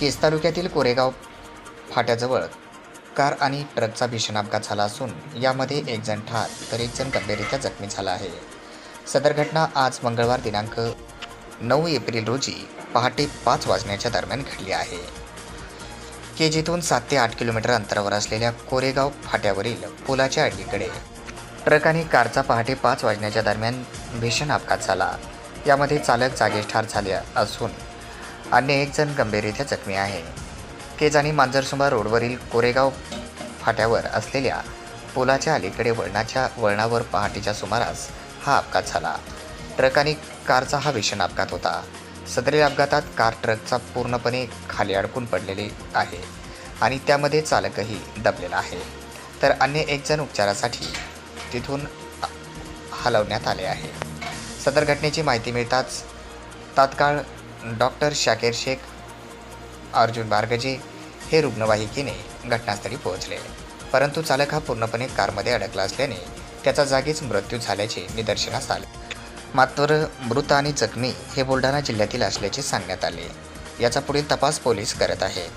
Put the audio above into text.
केस तालुक्यातील कोरेगाव फाट्याजवळ कार आणि ट्रकचा भीषण अपघात झाला असून यामध्ये एक जण ठार तर एक जण गंभीररित्या जखमी झाला आहे. सदर घटना आज मंगळवार दिनांक नऊ एप्रिल रोजी पहाटे पाच वाजण्याच्या दरम्यान घडली आहे. केजीतून सात ते आठ किलोमीटर अंतरावर असलेल्या कोरेगाव फाट्यावरील पुलाच्या अडलीकडे ट्रक आणि कारचा पहाटे पाच वाजण्याच्या दरम्यान भीषण अपघात झाला. यामध्ये चालक जागेस ठार झाले असून अन्य एक जण गंभीररित्या जखमी आहे. केज आणि मांजरसुंबा रोडवरील कोरेगाव फाट्यावर असलेल्या पुलाच्या अलीकडे वळणाच्या वळणावर पहाटेच्या सुमारास हा अपघात झाला. ट्रक आणि कारचा हा भीषण अपघात होता. सदरील अपघातात कार ट्रकचा पूर्णपणे खाली अडकून पडलेले आहे आणि त्यामध्ये चालकही दबलेला आहे. तर अन्य एक जण उपचारासाठी तिथून हलवण्यात आले आहे. सदर घटनेची माहिती मिळताच तात्काळ डॉक्टर शाकेर शेख अर्जुन बारगजे हे रुग्णवाहिकेने घटनास्थळी पोहोचले. परंतु चालक हा पूर्णपणे कारमध्ये अडकला असल्याने त्याचा जागीच मृत्यू झाल्याचे निदर्शनास आले. मात्र मृत आणि जखमी हे बुलढाणा जिल्ह्यातील असल्याचे सांगण्यात आले. याचा पुढील तपास पोलीस करत आहेत.